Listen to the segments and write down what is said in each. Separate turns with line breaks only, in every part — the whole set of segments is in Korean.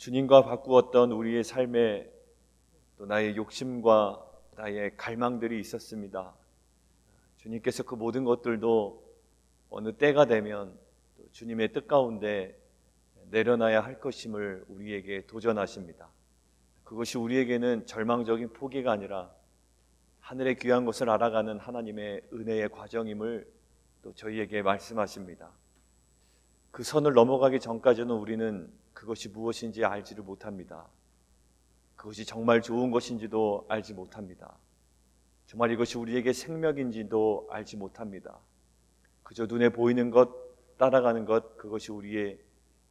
주님과 바꾸었던 우리의 삶에 또 나의 욕심과 나의 갈망들이 있었습니다. 주님께서 그 모든 것들도 어느 때가 되면 또 주님의 뜻 가운데 내려놔야 할 것임을 우리에게 도전하십니다. 그것이 우리에게는 절망적인 포기가 아니라 하늘의 귀한 것을 알아가는 하나님의 은혜의 과정임을 또 저희에게 말씀하십니다. 그 선을 넘어가기 전까지는 우리는 그것이 무엇인지 알지를 못합니다. 그것이 정말 좋은 것인지도 알지 못합니다. 정말 이것이 우리에게 생명인지도 알지 못합니다. 그저 눈에 보이는 것, 따라가는 것, 그것이 우리의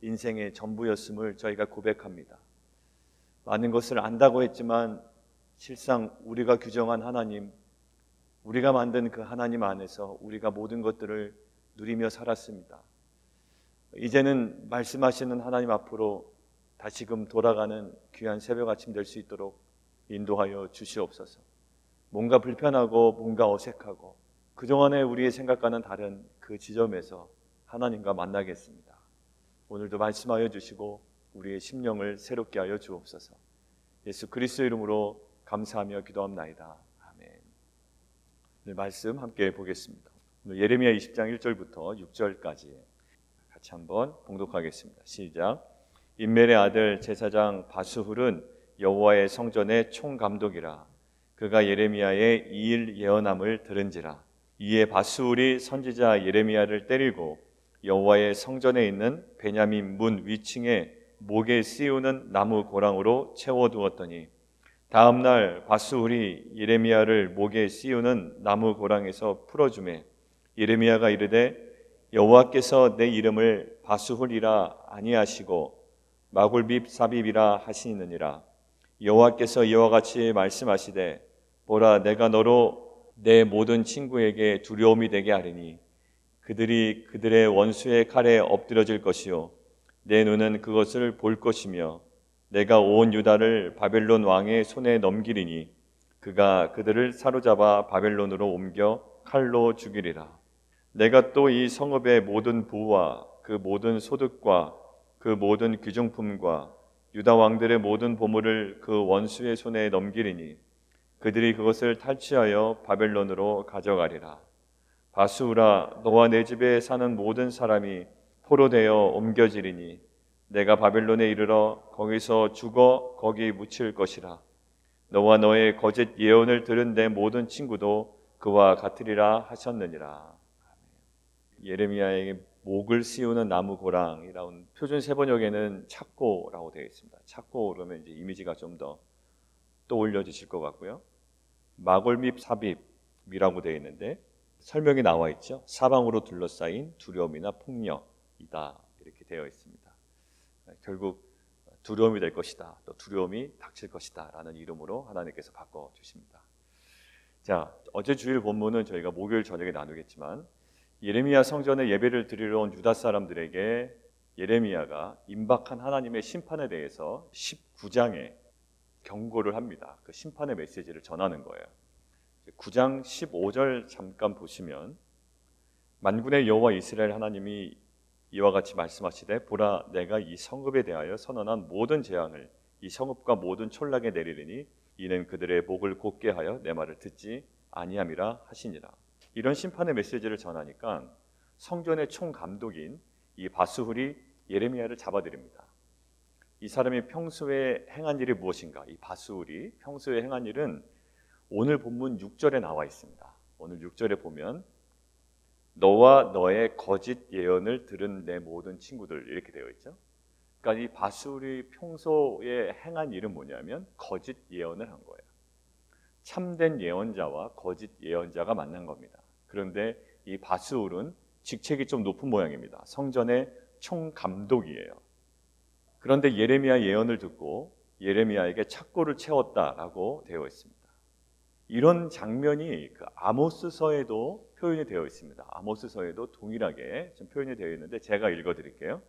인생의 전부였음을 저희가 고백합니다. 많은 것을 안다고 했지만 실상 우리가 규정한 하나님, 우리가 만든 그 하나님 안에서 우리가 모든 것들을 누리며 살았습니다. 이제는 말씀하시는 하나님 앞으로 다시금 돌아가는 귀한 새벽 아침 될 수 있도록 인도하여 주시옵소서. 뭔가 불편하고 뭔가 어색하고 그동안에 우리의 생각과는 다른 그 지점에서 하나님과 만나겠습니다. 오늘도 말씀하여 주시고 우리의 심령을 새롭게 하여 주옵소서. 예수 그리스도 이름으로 감사하며 기도합나이다. 아멘. 오늘 말씀 함께 보겠습니다. 오늘 예레미야 20장 1절부터 6절까지 같이 한번 봉독하겠습니다. 시작. 인멜의 아들 제사장 바수훌은 여호와의 성전의 총감독이라 그가 예레미야의 이일 예언함을 들은지라 이에 바수훌이 선지자 예레미야를 때리고 여호와의 성전에 있는 베냐민 문 위층에 목에 씌우는 나무 고랑으로 채워두었더니 다음 날 바수훌이 예레미야를 목에 씌우는 나무 고랑에서 풀어주매 예레미야가 이르되 여호와께서 내 이름을 바수훌이라 아니하시고 마굴빕 사빕이라 하시느니라. 여호와께서 이와 같이 말씀하시되 보라 내가 너로 내 모든 친구에게 두려움이 되게 하리니 그들이 그들의 원수의 칼에 엎드려질 것이요 내 눈은 그것을 볼 것이며 내가 온 유다를 바벨론 왕의 손에 넘기리니 그가 그들을 사로잡아 바벨론으로 옮겨 칼로 죽이리라 내가 또 이 성읍의 모든 부와 그 모든 소득과 그 모든 귀중품과 유다 왕들의 모든 보물을 그 원수의 손에 넘기리니 그들이 그것을 탈취하여 바벨론으로 가져가리라. 바수라 너와 내 집에 사는 모든 사람이 포로되어 옮겨지리니 내가 바벨론에 이르러 거기서 죽어 거기 묻힐 것이라. 너와 너의 거짓 예언을 들은 내 모든 친구도 그와 같으리라 하셨느니라. 예레미야에게 목을 씌우는 나무 고랑이라는 표준 세번역에는 찾고라고 되어 있습니다. 찾고 그러면 이제 이미지가 좀 더 떠올려지실 것 같고요. 마골밉 삽입이라고 되어 있는데 설명이 나와 있죠. 사방으로 둘러싸인 두려움이나 폭력이다 이렇게 되어 있습니다. 결국 두려움이 될 것이다. 또 두려움이 닥칠 것이다라는 이름으로 하나님께서 바꿔 주십니다. 자, 어제 주일 본문은 저희가 목요일 저녁에 나누겠지만 예레미야 성전에 예배를 드리러 온 유다 사람들에게 예레미야가 임박한 하나님의 심판에 대해서 19장에 경고를 합니다. 그 심판의 메시지를 전하는 거예요. 9장 15절 잠깐 보시면 만군의 여호와 이스라엘 하나님이 이와 같이 말씀하시되 보라 내가 이 성읍에 대하여 선언한 모든 재앙을 이 성읍과 모든 촌락에 내리리니 이는 그들의 목을 곧게 하여 내 말을 듣지 아니함이라 하시니라. 이런 심판의 메시지를 전하니까 성전의 총감독인 이 바스훌이 예레미야를 잡아들입니다. 이 사람이 평소에 행한 일이 무엇인가? 이 바스훌이 평소에 행한 일은 오늘 본문 6절에 나와 있습니다. 오늘 6절에 보면 너와 너의 거짓 예언을 들은 내 모든 친구들 이렇게 되어 있죠. 그러니까 이 바스울이 평소에 행한 일은 뭐냐면 거짓 예언을 한 거예요. 참된 예언자와 거짓 예언자가 만난 겁니다. 그런데 이 바스울은 직책이 좀 높은 모양입니다. 성전의 총감독이에요. 그런데 예레미야 예언을 듣고 예레미야에게 착고를 채웠다라고 되어 있습니다. 이런 장면이 그 아모스서에도 표현이 되어 있습니다. 아모스서에도 동일하게 좀 표현이 되어 있는데 제가 읽어 드릴게요.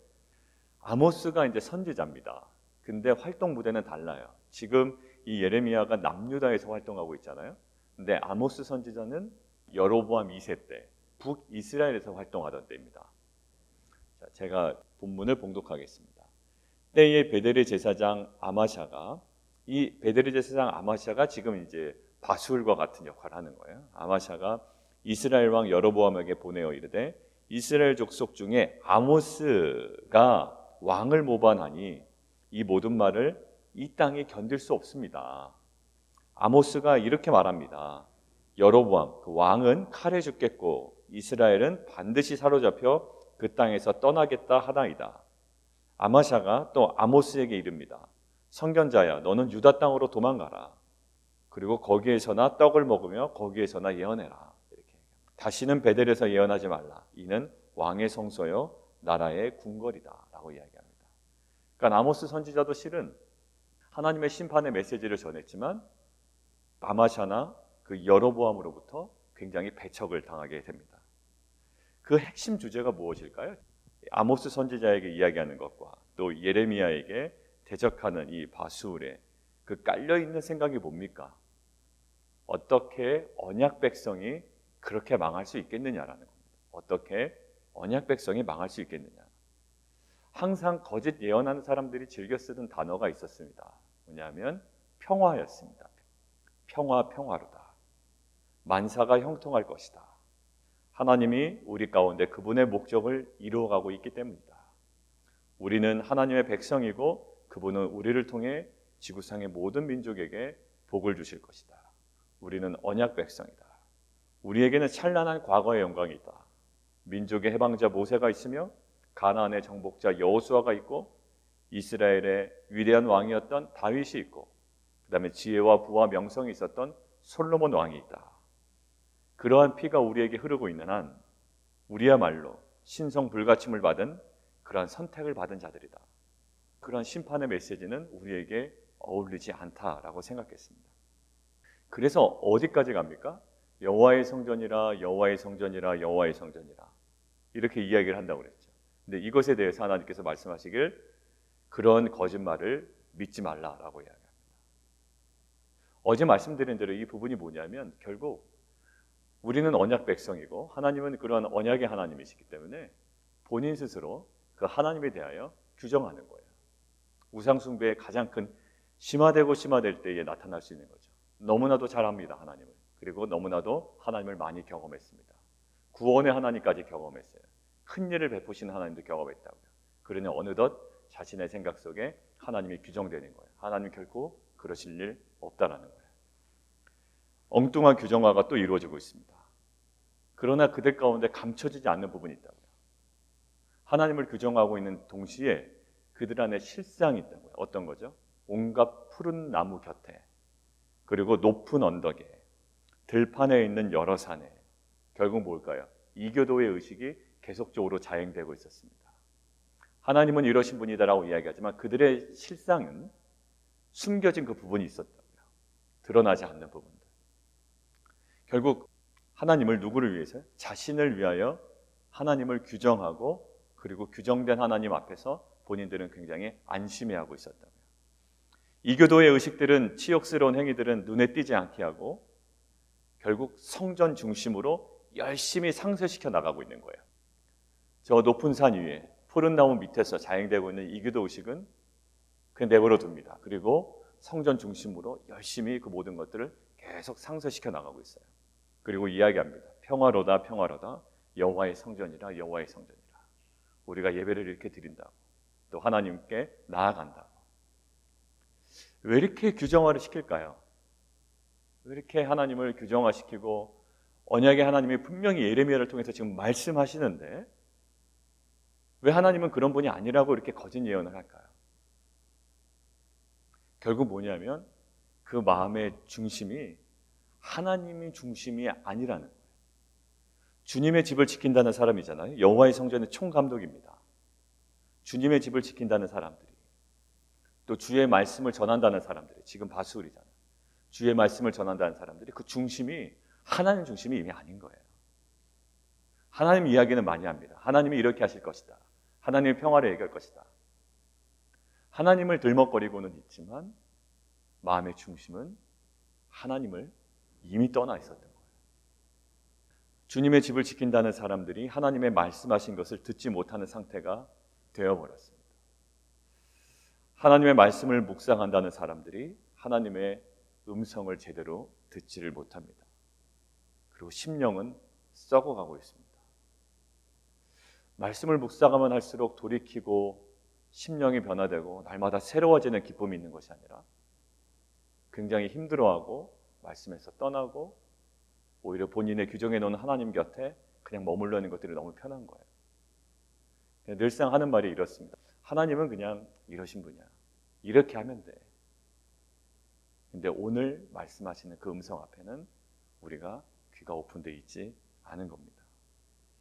아모스가 이제 선지자입니다. 근데 활동 무대는 달라요. 지금 이 예레미야가 남유다에서 활동하고 있잖아요. 근데 아모스 선지자는 여로보암 2세 때 북이스라엘에서 활동하던 때입니다. 자, 제가 본문을 봉독하겠습니다. 때의 베델의 제사장 아마샤가 이 베델의 제사장 아마샤가 지금 이제 바술과 같은 역할을 하는 거예요. 아마샤가 이스라엘 왕 여로보암에게 보내어 이르되 이스라엘 족속 중에 아모스가 왕을 모반하니 이 모든 말을 이 땅이 견딜 수 없습니다. 아모스가 이렇게 말합니다. 여로보암 그 왕은 칼에 죽겠고 이스라엘은 반드시 사로잡혀 그 땅에서 떠나겠다 하나이다. 아마샤가 또 아모스에게 이릅니다. 성견자야 너는 유다 땅으로 도망가라. 그리고 거기에서나 떡을 먹으며 거기에서나 예언해라. 이렇게 다시는 베델에서 예언하지 말라. 이는 왕의 성소요 나라의 궁궐이다라고 이야기합니다. 그러니까 아모스 선지자도 실은 하나님의 심판의 메시지를 전했지만 아마샤나 그 여로보암으로부터 굉장히 배척을 당하게 됩니다. 그 핵심 주제가 무엇일까요? 아모스 선지자에게 이야기하는 것과 또 예레미야에게 대적하는 이 바수울의 그 깔려 있는 생각이 뭡니까? 어떻게 언약 백성이 그렇게 망할 수 있겠느냐라는 겁니다. 어떻게 언약 백성이 망할 수 있겠느냐? 항상 거짓 예언하는 사람들이 즐겨 쓰던 단어가 있었습니다. 뭐냐면 평화였습니다. 평화 평화로다. 만사가 형통할 것이다. 하나님이 우리 가운데 그분의 목적을 이루어가고 있기 때문이다. 우리는 하나님의 백성이고 그분은 우리를 통해 지구상의 모든 민족에게 복을 주실 것이다. 우리는 언약 백성이다. 우리에게는 찬란한 과거의 영광이 있다. 민족의 해방자 모세가 있으며 가나안의 정복자 여호수아가 있고 이스라엘의 위대한 왕이었던 다윗이 있고 그다음에 지혜와 부와 명성이 있었던 솔로몬 왕이 있다. 그러한 피가 우리에게 흐르고 있는 한 우리야말로 신성 불가침을 받은 그러한 선택을 받은 자들이다. 그러한 심판의 메시지는 우리에게 어울리지 않다라고 생각했습니다. 그래서 어디까지 갑니까? 여호와의 성전이라 여호와의 성전이라 여호와의 성전이라 이렇게 이야기를 한다고 그랬죠. 근데 이것에 대해서 하나님께서 말씀하시길 그런 거짓말을 믿지 말라라고 이야기합니다. 어제 말씀드린 대로 이 부분이 뭐냐면 결국 우리는 언약 백성이고 하나님은 그러한 언약의 하나님이시기 때문에 본인 스스로 그 하나님에 대하여 규정하는 거예요. 우상 숭배의 가장 큰 심화되고 심화될 때에 나타날 수 있는 거죠. 너무나도 잘합니다 하나님을. 그리고 너무나도 하나님을 많이 경험했습니다. 구원의 하나님까지 경험했어요. 큰 일을 베푸시는 하나님도 경험했다고요. 그러니 어느덧 자신의 생각 속에 하나님이 규정되는 거예요. 하나님 결코 그러실 일 없다라는 거예요. 엉뚱한 규정화가 또 이루어지고 있습니다. 그러나 그들 가운데 감춰지지 않는 부분이 있다고요. 하나님을 규정하고 있는 동시에 그들 안에 실상이 있다고요. 어떤 거죠? 온갖 푸른 나무 곁에 그리고 높은 언덕에 들판에 있는 여러 산에 결국 뭘까요? 이교도의 의식이 계속적으로 자행되고 있었습니다. 하나님은 이러신 분이다라고 이야기하지만 그들의 실상은 숨겨진 그 부분이 있었다고요. 드러나지 않는 부분들. 결국 하나님을 누구를 위해서? 자신을 위하여 하나님을 규정하고 그리고 규정된 하나님 앞에서 본인들은 굉장히 안심해하고 있었다고요. 이교도의 의식들은 치욕스러운 행위들은 눈에 띄지 않게 하고 결국 성전 중심으로 열심히 상쇄시켜 나가고 있는 거예요. 저 높은 산 위에 푸른 나무 밑에서 자행되고 있는 이교도 의식은 그냥 내버려 둡니다. 그리고 성전 중심으로 열심히 그 모든 것들을 계속 상쇄시켜 나가고 있어요. 그리고 이야기합니다. 평화로다 평화로다 여호와의 성전이라 여호와의 성전이라. 우리가 예배를 이렇게 드린다고 또 하나님께 나아간다고. 왜 이렇게 규정화를 시킬까요? 왜 이렇게 하나님을 규정화시키고 언약의 하나님이 분명히 예레미야를 통해서 지금 말씀하시는데 왜 하나님은 그런 분이 아니라고 이렇게 거짓 예언을 할까요? 결국 뭐냐면 그 마음의 중심이 하나님이 중심이 아니라는. 주님의 집을 지킨다는 사람이잖아요. 여호와의 성전의 총감독입니다. 주님의 집을 지킨다는 사람들이 또 주의 말씀을 전한다는 사람들이 지금 바수울이잖아요. 주의 말씀을 전한다는 사람들이 그 중심이 하나님 중심이 이미 아닌 거예요. 하나님 이야기는 많이 합니다. 하나님이 이렇게 하실 것이다. 하나님의 평화를 얘기할 것이다. 하나님을 들먹거리고는 있지만 마음의 중심은 하나님을 이미 떠나 있었던 거예요. 주님의 집을 지킨다는 사람들이 하나님의 말씀하신 것을 듣지 못하는 상태가 되어버렸습니다. 하나님의 말씀을 묵상한다는 사람들이 하나님의 음성을 제대로 듣지를 못합니다. 그리고 심령은 썩어가고 있습니다. 말씀을 묵상하면 할수록 돌이키고 심령이 변화되고 날마다 새로워지는 기쁨이 있는 것이 아니라 굉장히 힘들어하고 말씀에서 떠나고 오히려 본인의 규정해 놓은 하나님 곁에 그냥 머물러 있는 것들이 너무 편한 거예요. 늘상 하는 말이 이렇습니다. 하나님은 그냥 이러신 분이야. 이렇게 하면 돼. 근데 오늘 말씀하시는 그 음성 앞에는 우리가 귀가 오픈되어 있지 않은 겁니다.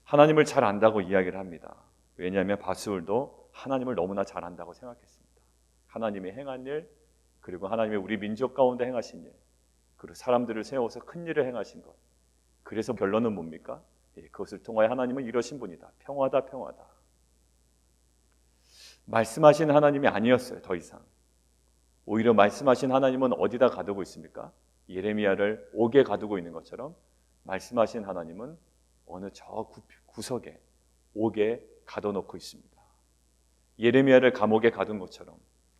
하나님을 잘 안다고 이야기를 합니다. 왜냐하면 바스울도 하나님을 너무나 잘 안다고 생각했습니다. 하나님이 행한 일, 그리고 하나님의 우리 민족 가운데 행하신 일, 그리고 사람들을 세워서 큰 일을 행하신 것. 그래서 결론은 뭡니까? 예, 그것을 통하여 하나님은 이러신 분이다. 평화다, 평화다. 말씀하신 하나님이 아니었어요, 더 이상. 오히려 말씀하신 하나님은 어디다 가두고 있습니까? 예레미야를 옥에 가두고 있는 것처럼 말씀하신 하나님은 어느 저 구석에 옥에 가둬놓고 있습니다. 예레미야를 감옥에 가둔 것처럼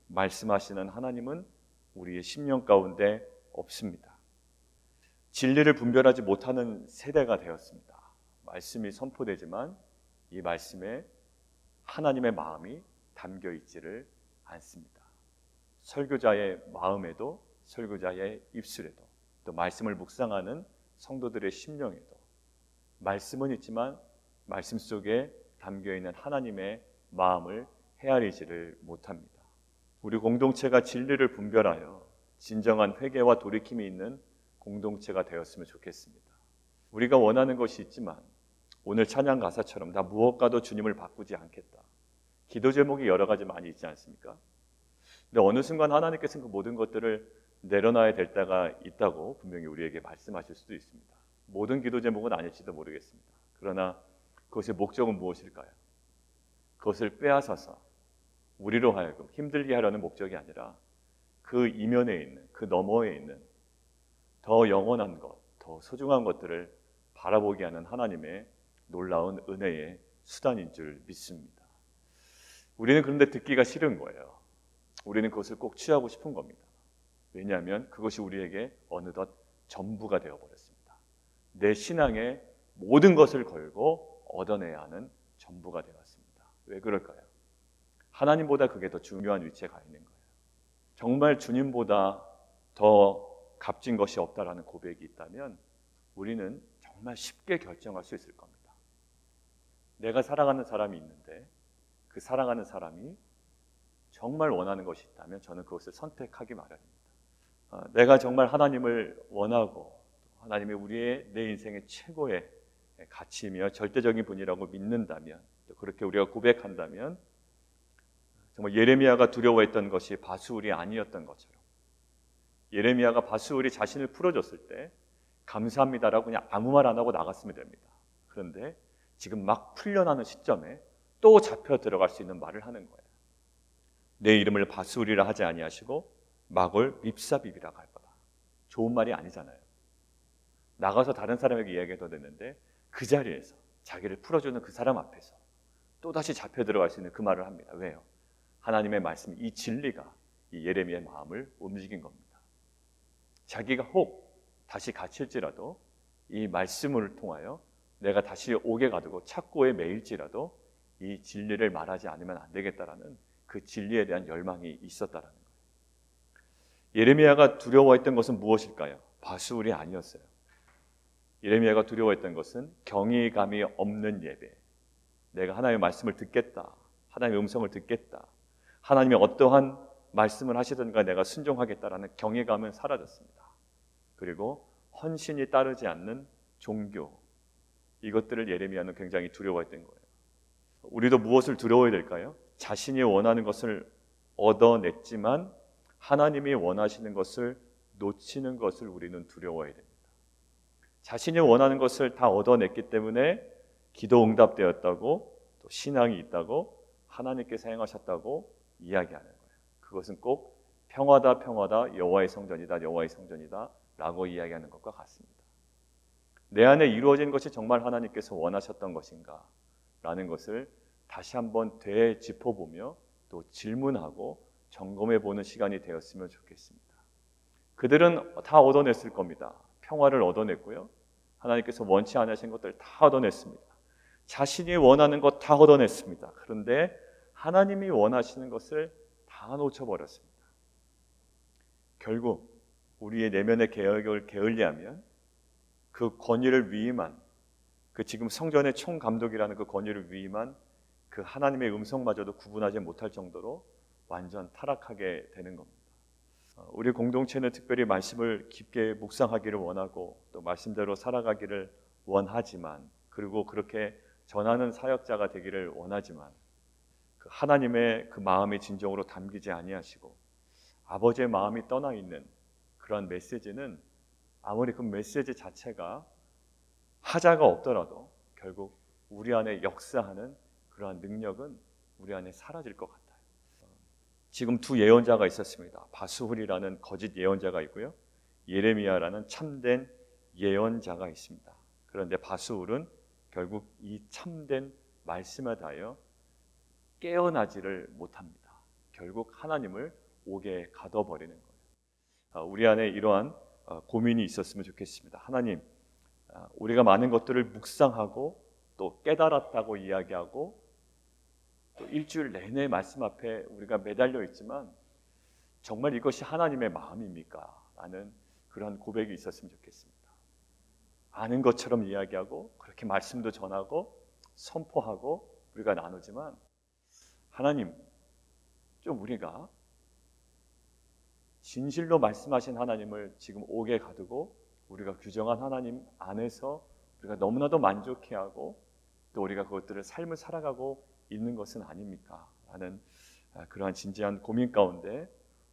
말씀하시는 하나님은 우리의 심령 가운데 없습니다. 진리를 분별하지 못하는 세대가 되었습니다. 말씀이 선포되지만 이 말씀에 하나님의 마음이 담겨 있지를 않습니다. 설교자의 마음에도 설교자의 입술에도 또 말씀을 묵상하는 성도들의 심령에도 말씀은 있지만 말씀 속에 담겨 있는 하나님의 마음을 헤아리지를 못합니다. 우리 공동체가 진리를 분별하여 진정한 회개와 돌이킴이 있는 공동체가 되었으면 좋겠습니다. 우리가 원하는 것이 있지만 오늘 찬양 가사처럼 나 무엇과도 주님을 바꾸지 않겠다. 기도 제목이 여러 가지 많이 있지 않습니까? 근데 어느 순간 하나님께서는 그 모든 것들을 내려놔야 될 때가 있다고 분명히 우리에게 말씀하실 수도 있습니다. 모든 기도 제목은 아닐지도 모르겠습니다. 그러나 그것의 목적은 무엇일까요? 그것을 빼앗아서 우리로 하여금 힘들게 하려는 목적이 아니라 그 이면에 있는 그 너머에 있는 더 영원한 것, 더 소중한 것들을 바라보게 하는 하나님의 놀라운 은혜의 수단인 줄 믿습니다. 우리는 그런데 듣기가 싫은 거예요. 우리는 그것을 꼭 취하고 싶은 겁니다. 왜냐하면 그것이 우리에게 어느덧 전부가 되어버렸습니다. 내 신앙의 모든 것을 걸고 얻어내야 하는 전부가 되었습니다. 왜 그럴까요? 하나님보다 그게 더 중요한 위치에 가 있는 거예요. 정말 주님보다 더 값진 것이 없다라는 고백이 있다면 우리는 정말 쉽게 결정할 수 있을 겁니다. 내가 사랑하는 사람이 있는데 그 사랑하는 사람이 정말 원하는 것이 있다면 저는 그것을 선택하기 마련입니다. 어, 내가 정말 하나님을 원하고 하나님이 우리의 내 인생의 최고의 가치이며 절대적인 분이라고 믿는다면 또 그렇게 우리가 고백한다면 정말 예레미야가 두려워했던 것이 바수울이 아니었던 것처럼 예레미야가 바수울이 자신을 풀어줬을 때 감사합니다라고 그냥 아무 말 안 하고 나갔으면 됩니다. 그런데 지금 막 풀려나는 시점에 또 잡혀 들어갈 수 있는 말을 하는 거예요. 내 이름을 바수울이라 하지 아니하시고 막을 밉사비비라 할 거다. 좋은 말이 아니잖아요. 나가서 다른 사람에게 이야기해도 되는데 그 자리에서 자기를 풀어주는 그 사람 앞에서 또 다시 잡혀 들어갈 수 있는 그 말을 합니다. 왜요? 하나님의 말씀, 이 진리가 이 예레미야의 마음을 움직인 겁니다. 자기가 혹 다시 갇힐지라도 이 말씀을 통하여 내가 다시 옥에 가두고 착고에 매일지라도 이 진리를 말하지 않으면 안 되겠다라는 그 진리에 대한 열망이 있었다라는 거예요. 예레미야가 두려워했던 것은 무엇일까요? 바수울이 아니었어요. 예레미야가 두려워했던 것은 경외감이 없는 예배. 내가 하나님의 말씀을 듣겠다. 하나님의 음성을 듣겠다. 하나님이 어떠한 말씀을 하시든가 내가 순종하겠다라는 경외감은 사라졌습니다. 그리고 헌신이 따르지 않는 종교 이것들을 예레미야는 굉장히 두려워했던 거예요. 우리도 무엇을 두려워해야 될까요? 자신이 원하는 것을 얻어냈지만 하나님이 원하시는 것을 놓치는 것을 우리는 두려워해야 됩니다. 자신이 원하는 것을 다 얻어냈기 때문에 기도 응답되었다고 또 신앙이 있다고 하나님께서 행하셨다고 이야기하는 거예요. 그것은 꼭 평화다 평화다 여호와의 성전이다 여호와의 성전이다 라고 이야기하는 것과 같습니다. 내 안에 이루어진 것이 정말 하나님께서 원하셨던 것인가 라는 것을 다시 한번 되짚어 보며 또 질문하고 점검해 보는 시간이 되었으면 좋겠습니다. 그들은 다 얻어냈을 겁니다. 평화를 얻어냈고요. 하나님께서 원치 않으신 것들 다 얻어냈습니다. 자신이 원하는 것 다 얻어냈습니다. 그런데 하나님이 원하시는 것을 다 놓쳐버렸습니다. 결국 우리의 내면의 개혁을 게을리하면 그 권위를 위임한 그 지금 성전의 총감독이라는 그 권위를 위임한 그 하나님의 음성마저도 구분하지 못할 정도로 완전 타락하게 되는 겁니다. 어, 우리 공동체는 특별히 말씀을 깊게 묵상하기를 원하고 또 말씀대로 살아가기를 원하지만 그리고 그렇게 전하는 사역자가 되기를 원하지만 그 하나님의 그 마음이 진정으로 담기지 아니하시고 아버지의 마음이 떠나 있는 그러한 메시지는 아무리 그 메시지 자체가 하자가 없더라도 결국 우리 안에 역사하는 그러한 능력은 우리 안에 사라질 것 같아요. 지금 두 예언자가 있었습니다. 바수훌이라는 거짓 예언자가 있고요. 예레미야라는 참된 예언자가 있습니다. 그런데 바수훌은 결국 이 참된 말씀에 대하여 깨어나지를 못합니다. 결국 하나님을 옥에 가둬버리는 거예요. 아, 우리 안에 이러한 어, 고민이 있었으면 좋겠습니다. 하나님, 아, 우리가 많은 것들을 묵상하고 또 깨달았다고 이야기하고 또 일주일 내내 말씀 앞에 우리가 매달려 있지만 정말 이것이 하나님의 마음입니까? 라는 그런 고백이 있었으면 좋겠습니다. 아는 것처럼 이야기하고 그렇게 말씀도 전하고 선포하고 우리가 나누지만 하나님 좀 우리가 진실로 말씀하신 하나님을 지금 옥에 가두고 우리가 규정한 하나님 안에서 우리가 너무나도 만족해하고 또 우리가 그것들을 삶을 살아가고 있는 것은 아닙니까? 라는 아, 그러한 진지한 고민 가운데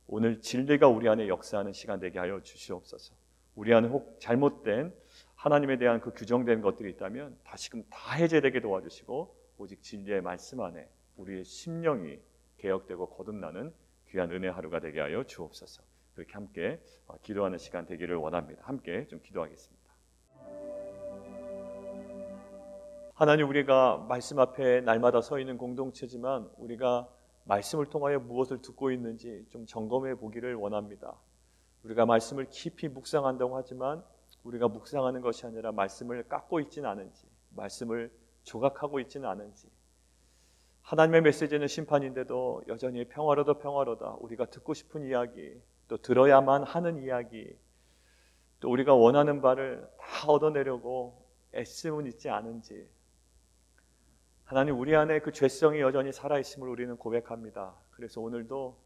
오늘 진리가 우리 안에 역사하는 시간 되게 하여 주시옵소서. 우리 안에 혹 잘못된 하나님에 대한 그 규정된 것들이 있다면 다시금 다 해제되게 도와주시고 오직 진리의 말씀 안에 우리의 심령이 개혁되고 거듭나는 귀한 은혜 하루가 되게 하여 주옵소서. 그렇게 함께 어, 기도하는 시간 되기를 원합니다. 함께 좀 기도하겠습니다. 하나님 우리가 말씀 앞에 날마다 서 있는 공동체지만 우리가 말씀을 통하여 무엇을 듣고 있는지 좀 점검해 보기를 원합니다. 우리가 말씀을 깊이 묵상한다고 하지만 우리가 묵상하는 것이 아니라 말씀을 깎고 있지는 않은지, 말씀을 조각하고 있지는 않은지, 하나님의 메시지는 심판인데도 여전히 평화로다 평화로다 우리가 듣고 싶은 이야기, 또 들어야만 하는 이야기, 또 우리가 원하는 바를 다 얻어내려고 애씀은 있지 않은지, 하나님 우리 안에 그 죄성이 여전히 살아 있음을 우리는 고백합니다. 그래서 오늘도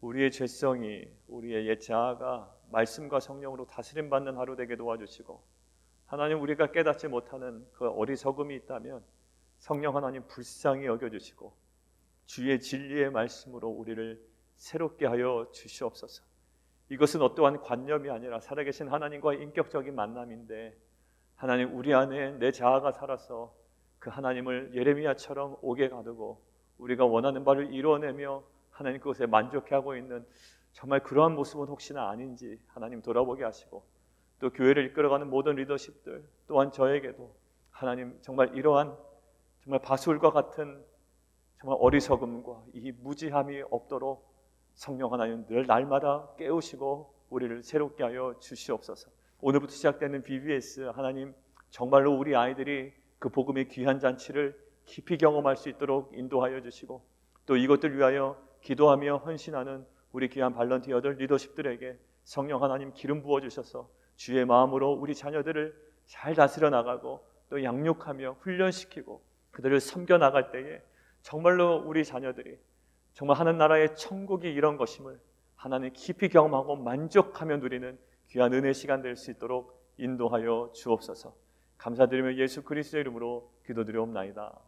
우리의 죄성이 우리의 옛 자아가 말씀과 성령으로 다스림 받는 하루 되게 도와주시고 하나님 우리가 깨닫지 못하는 그 어리석음이 있다면 성령 하나님 불쌍히 여겨 주시고 주의 진리의 말씀으로 우리를 새롭게 하여 주시옵소서. 이것은 어떠한 관념이 아니라 살아계신 하나님과의 인격적인 만남인데 하나님 우리 안에 내 자아가 살아서 그 하나님을 예레미야처럼 옥에 가두고 우리가 원하는 바를 이루어내며 하나님 그것에 만족해하고 있는 정말 그러한 모습은 혹시나 아닌지 하나님 돌아보게 하시고 또 교회를 이끌어가는 모든 리더십들 또한 저에게도 하나님 정말 이러한 정말 바술과 같은 정말 어리석음과 이 무지함이 없도록 성령 하나님 늘 날마다 깨우시고 우리를 새롭게 하여 주시옵소서. 오늘부터 시작되는 BBS 하나님 정말로 우리 아이들이 그 복음의 귀한 잔치를 깊이 경험할 수 있도록 인도하여 주시고 또 이것들 위하여 기도하며 헌신하는 우리 귀한 발런티어들 리더십들에게 성령 하나님 기름 부어 주셔서 주의 마음으로 우리 자녀들을 잘 다스려 나가고 또 양육하며 훈련시키고 그들을 섬겨 나갈 때에 정말로 우리 자녀들이 정말 하는 나라의 천국이 이런 것임을 하나님 깊이 경험하고 만족하며 누리는 귀한 은혜 시간 될 수 있도록 인도하여 주옵소서. 감사드리며 예수 그리스도의 이름으로 기도드리옵나이다.